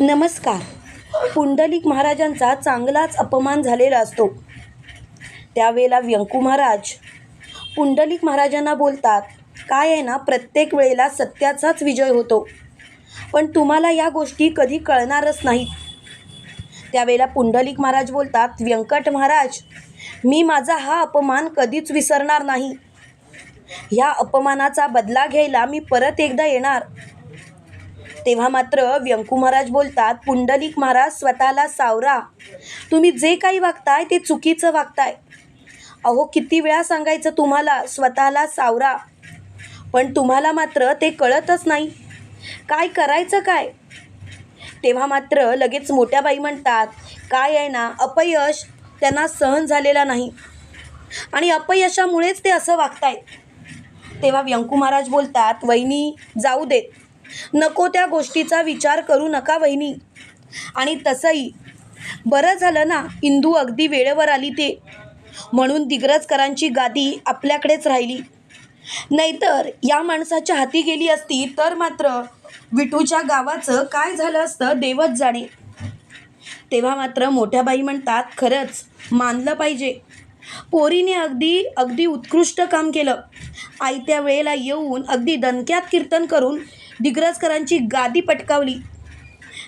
नमस्कार. पुंडलिक महाराजांचा चांगलाच अपमान झालेला असतो. त्यावेळेला व्यंकू महाराज पुंडलिक महाराजांना बोलतात काय आहे ना प्रत्येक वेळेला सत्याचाच विजय होतो. पण तुम्हाला या गोष्टी कधी कळणारच नाहीत. त्यावेळेला पुंडलिक महाराज बोलतात व्यंकट महाराज मी माझा हा अपमान कधीच विसरणार नाही. ह्या अपमानाचा बदला घ्यायला मी परत एकदा येणार. तेव्हा मात्र व्यंकू महाराज बोलतात पुंडलिक महाराज स्वतःला सावरा. तुम्ही जे काही वागताय ते चुकीचं वागताय. अहो किती वेळा सांगायचं तुम्हाला स्वतःला सावरा. पण तुम्हाला मात्र ते कळतच नाही. काय करायचं काय? तेव्हा मात्र लगेच मोठ्या बाई म्हणतात काय आहे ना अपयश त्यांना सहन झालेला नाही. आणि अपयशामुळेच ते असं वागतायत. तेव्हा व्यंकू महाराज बोलतात वहिनी जाऊ देत. नको त्या गोष्टीचा विचार करू नका वहिनी. आणि तसंही बरं झालं ना इंदू अगदी वेळेवर आली ते. म्हणून दिग्रजकरांची गादी आपल्याकडेच राहिली. नाहीतर या माणसाच्या हाती गेली असती तर मात्र विठूच्या गावाचं काय झालं असतं देवच जाणे. तेव्हा मात्र मोठ्या बाई म्हणतात खरंच मानलं पाहिजे. पोरीने अगदी अगदी उत्कृष्ट काम केलं. आयत्या वेळेला येऊन अगदी दणक्यात कीर्तन करून दिग्रजकरांची गादी पटकावली.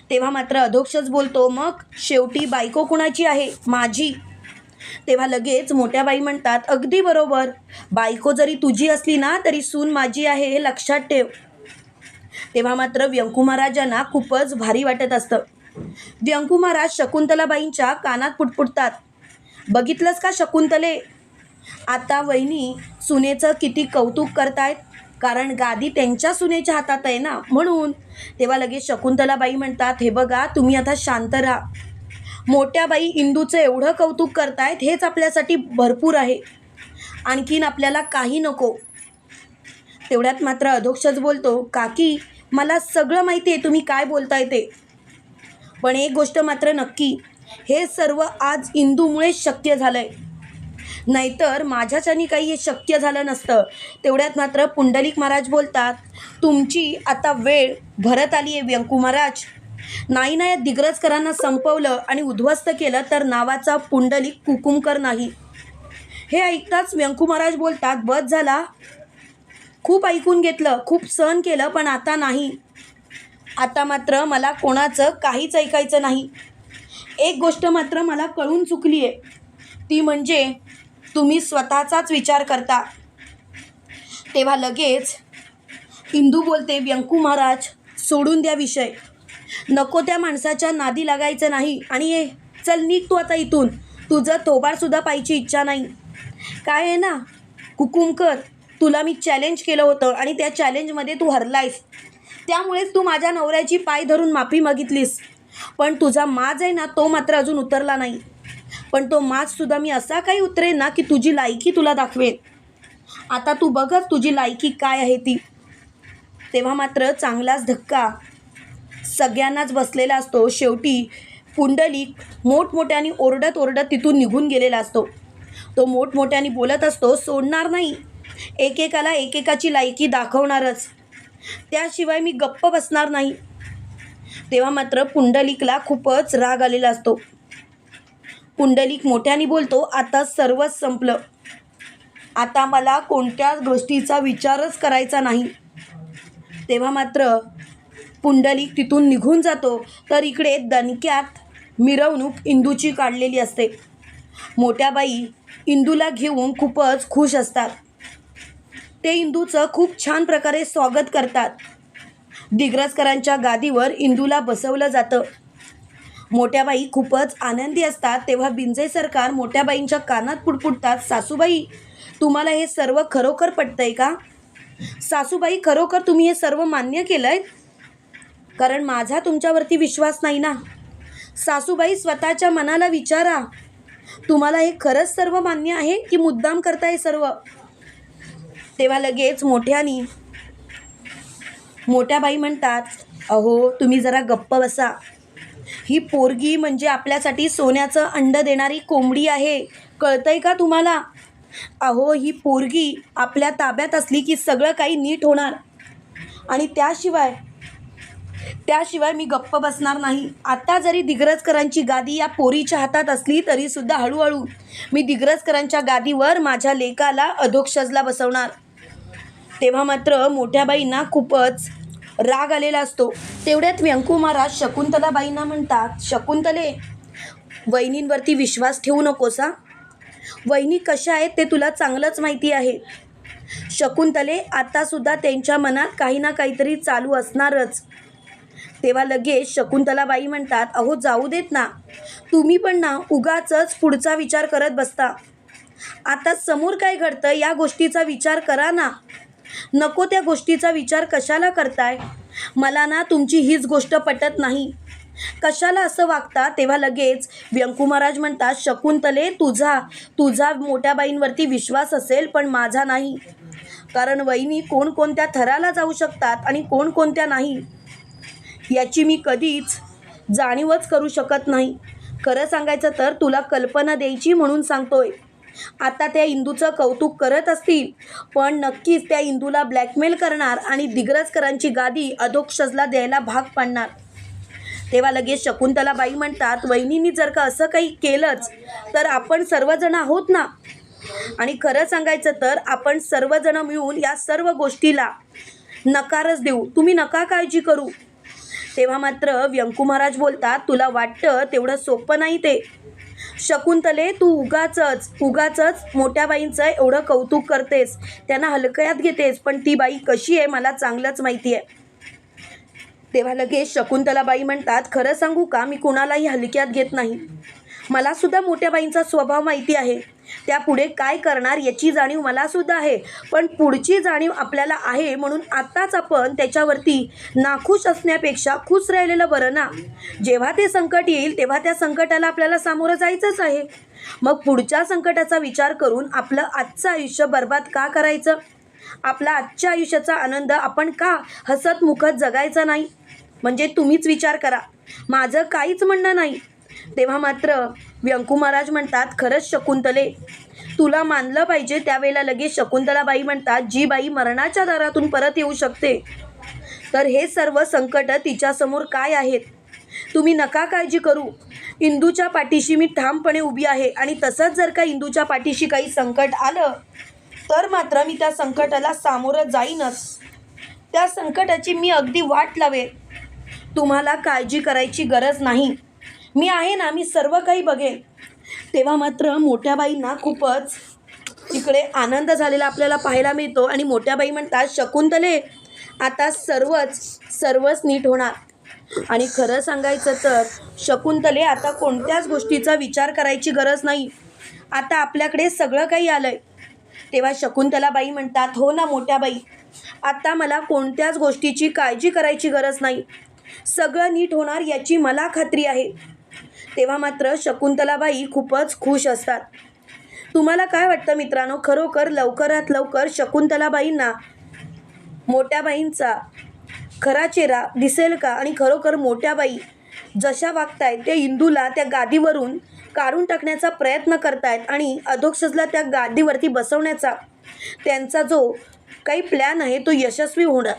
तेव्हा मात्र अधोक्षच बोलतो मग शेवटी बायको कुणाची आहे? माझी. तेव्हा लगेच मोठ्या बाई म्हणतात अगदी बरोबर. बायको जरी तुझी असली ना तरी सून माझी आहे हे लक्षात ठेव. तेव्हा मात्र व्यंकू महाराजांना खूपच भारी वाटत असतं. व्यंकू महाराज शकुंतलाबाईंच्या कानात पुटपुटतात. बघितलंस का शकुंतले? आता वहिनी सुनेचं किती कौतुक करतायत. कारण गादी त्यांच्या सुनेच्या हातात आहे ना. म्हणून तेव्हा लगेच शकुंतलाबाई म्हणतात हे बघा तुम्ही आता शांत राहा. मोठ्या बाई इंदूचं एवढं कौतुक करतायत हेच आपल्यासाठी भरपूर आहे. आणखीन आपल्याला काही नको. तेवढ्यात मात्र अधोक्षच बोलतो काकी मला सगळं माहिती आहे तुम्ही काय बोलताय ते. पण एक गोष्ट मात्र नक्की हे सर्व आज इंदूमुळेच शक्य झालं आहे नाहीतर माझ्याच्यानी काही हे शक्य झालं नसतं. तेवढ्यात मात्र पुंडलिक महाराज बोलतात तुमची आता वेळ भरत आली आहे व्यंकू महाराज. नाही नाही दिग्रजकरांना संपवलं आणि उद्ध्वस्त केलं तर नावाचा पुंडलिक कुकुमकर नाही. हे ऐकताच व्यंकू महाराज बोलतात बस झाला. खूप ऐकून घेतलं खूप सहन केलं पण आता नाही. आता मात्र मला कोणाचं काहीच ऐकायचं नाही. एक गोष्ट मात्र मला कळून चुकली आहे. ती म्हणजे तुम्ही स्वतःचाच विचार करता. तेव्हा लगेच इंदू बोलते व्यंकू महाराज सोडून द्या विषय. नको त्या माणसाच्या नादी लागायचं नाही. आणि ये चल निघ तू आता इथून. तुझं थोबाडसुद्धा पाहिजे इच्छा नाही. काय आहे ना? कुकुमकर तुला मी चॅलेंज केलं होतं आणि त्या चॅलेंजमध्ये तू हरलायस. त्यामुळेच तू माझ्या नवऱ्याची पाय धरून माफी मागितलीस. पण तुझा माज आहे ना तो मात्र अजून उतरला नाही. पण तो माजसुद्धा मी असा काही उतरेन ना की तुझी लायकी तुला दाखवेन. आता तू बघच तुझी लायकी काय आहे ती. तेव्हा मात्र चांगलाच धक्का. सगळ्यांनाच बसलेला असतो. शेवटी पुंडलिक मोठमोठ्याने ओरडत ओरडत तिथून निघून गेलेला असतो. तो मोठमोठ्याने बोलत असतो सोडणार नाही. एकेकाला एकेकाची लायकी दाखवणारच. त्याशिवाय मी गप्प बसणार नाही. तेव्हा मात्र पुंडलिकला खूपच राग आलेला असतो. पुंडलिक मोठ्याने बोलतो आता सर्वच संपलं. आता मला कोणत्याच गोष्टीचा विचारच करायचा नाही. तेव्हा मात्र पुंडलिक तिथून निघून जातो तर इकडे दणक्यात मिरवणूक इंदूची काढलेली असते. मोठ्या बाई इंदूला घेऊन खूपच खुश असतात. ते इंदूचं खूप छान प्रकारे स्वागत करतात. दिग्रजकरांच्या गादीवर इंदूला बसवलं जातं. मोठ्याबाई खूपच आनंदी असतात तेव्हा बिंजे सरकार मोठ्याबाईंच्या कानात पुटपुटतात सासूबाई तुम्हाला हे सर्व खरोखर पटतंय का? सासूबाई खरोखर तुम्ही हे सर्व मान्य केलं आहे कारण माझा तुमच्यावरती विश्वास नाही ना. सासूबाई स्वतःच्या मनाला विचारा. तुम्हाला हे खरंच सर्व मान्य आहे की मुद्दाम करताय सर्व? तेव्हा लगेच मोठ्यानी मोठ्या बाई म्हणतात अहो तुम्ही जरा गप्प बसा. ही पोरगी म्हणजे आपल्यासाठी सोन्याचं अंड देणारी कोंबडी आहे. कळतंय का तुम्हाला? अहो ही पोरगी आपल्या ताब्यात असली की सगळं काही नीट होणार. आणि त्याशिवाय त्याशिवाय मी गप्प बसणार नाही. आता जरी दिग्रजकरांची गादी या पोरीच्या हातात असली तरीसुद्धा हळूहळू मी दिग्रजकरांच्या गादीवर माझ्या लेकाला अधोक्षजला बसवणार. तेव्हा मात्र मोठ्या बाईंना खूपच राग आलेला असतो. तेवढ्यात व्यंकू महाराज शकुंतलाबाईंना म्हणतात शकुंतले वहिनींवरती विश्वास ठेवू नकोस हा. वहिनी कशा आहेत ते तुला चांगलंच माहिती आहे. शकुंतले आतासुद्धा त्यांच्या मनात काही ना काहीतरी चालू असणारच. तेव्हा लगेच शकुंतलाबाई म्हणतात अहो जाऊ देत ना. तुम्ही पण ना उगाचच पुढचा विचार करत बसता. आता समोर काय घडतं या गोष्टीचा विचार करा ना. नको त्या गोष्टीचा विचार कशाला करताय? मला ना तुमची हीच गोष्ट पटत नाही. कशाला असं वागता? तेव्हा लगेच व्यंकू महाराज म्हणतात शकुंतले तुझा तुझा मोठ्या बाईंवरती विश्वास असेल पण माझा नाही. कारण वहिनी कोणकोणत्या थराला जाऊ शकतात आणि कोणकोणत्या नाही. याची मी कधीच जाणीवच करू शकत नाही. खरं सांगायचं तर तुला कल्पना द्यायची म्हणून सांगतोय. आता त्या इंदूचं कौतुक करत असतील. पण नक्कीच त्या इंदूला ब्लॅकमेल करणार आणि दिग्रजकरांची गादी अधोक्षजला द्यायला भाग पाडणार. तेव्हा लगेच शकुंतलाबाई म्हणतात वहिनींनी जर का असं काही केलंच तर आपण सर्वजण आहोत ना? आणि खरं सांगायचं तर आपण सर्वजण मिळून या सर्व गोष्टीला नकारच देऊ. तुम्ही नका काळजी करू. तेव्हा मात्र व्यंकू महाराज बोलतात तुला वाटतं तेवढं सोपं नाही ते. शकुंतले तू उगाचच उगाचच मोठ्या बाईंचं एवढं कौतुक करतेस. त्यांना हलकयात घेतेस पण ती बाई कशी आहे मला चांगलंच माहिती आहे तेव्हा लगेच शकुंतलाबाई म्हणतात खरं सांगू का मी कुणालाही हलक्यात घेत नाही. मलासुद्धा मोठ्या बाईंचा स्वभाव माहिती आहे. त्या पुढे काय करणार याची जाणीव मला सुद्धा आहे. पण पुढची जाणीव आपल्याला आहे म्हणून आत्ताच आपण त्याच्यावरती नाखुश असण्यापेक्षा खुश राहिलेलं बरं ना? जेव्हा ते संकट येईल तेव्हा त्या संकटाला आपल्याला सामोरं जायचंच आहे. मग पुढच्या संकटाचा विचार करून आपलं आजचं आयुष्य बर्बाद का करायचं? आपला आजच्या आयुष्याचा आनंद आपण का हसत मुखत जगायचा नाही? म्हणजे तुम्हीच विचार करा. माझं काहीच म्हणणं नाही. तेव्हा मात्र व्यंकू महाराज म्हणतात खरंच शकुंतले तुला मानलं पाहिजे त्यावेळेला लगेच शकुंतलाबाई म्हणतात जी बाई मरणाच्या दारातून परत येऊ शकते. तर हे सर्व संकट तिच्यासमोर काय आहेत? तुम्ही नका काळजी करू. इंदूच्या पाठीशी मी ठामपणे उभी आहे आणि तसंच जर का इंदूच्या पाठीशी काही संकट आलं तर मात्र मी त्या संकटाला सामोरं जाईनच. त्या संकटाची मी अगदी वाट लावेन. तुम्हाला काळजी करायची गरज नाही. मी आहे ना मी सर्व काही बघेन. तेव्हा मात्र मोठ्या बाईंना खूपच इकडे आनंद झालेला आपल्याला पाहायला मिळतो आणि मोठ्या बाई म्हणतात शकुंतले आता सर्वच सर्वच नीट होणार. आणि खरं सांगायचं तर शकुंतले आता कोणत्याच गोष्टीचा विचार करायची गरज नाही. आता आपल्याकडे सगळं काही आलं आहे तेव्हा शकुंतलाबाई म्हणतात हो ना मोठ्या बाई आता मला कोणत्याच गोष्टीची काळजी करायची गरज नाही. सगळं नीट होणार याची मला खात्री आहे. तेव्हा मात्र शकुंतलाबाई खूपच खुश असतात. तुम्हाला काय वाटतं मित्रांनो? खरोखर लवकरात लवकर शकुंतलाबाईंना मोठ्याबाईंचा खरा चेहरा दिसेल का? आणि खरोखर मोठ्याबाई जशा वागतायत त्या इंदूला त्या गादीवरून काढून टाकण्याचा प्रयत्न करतायत आणि अधोक्षजला त्या गादीवरती बसवण्याचा त्यांचा जो काही प्लॅन आहे तो यशस्वी होणार.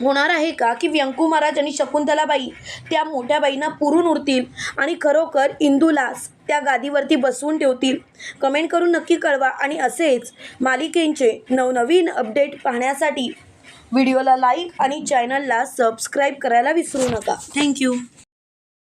होणार आहे का? की व्यंकू महाराज आणि शकुंतलाबाई त्या मोठ्या बाईंना पुरून उरतील आणि खरोखर इंदूला त्या गादीवरती बसवून ठेवतील? कमेंट करून नक्की कळवा आणि असेच मालिकेंचे नवनवीन अपडेट पाहण्यासाठी व्हिडिओला लाईक आणि चॅनलला सबस्क्राईब करायला विसरू नका. थँक्यू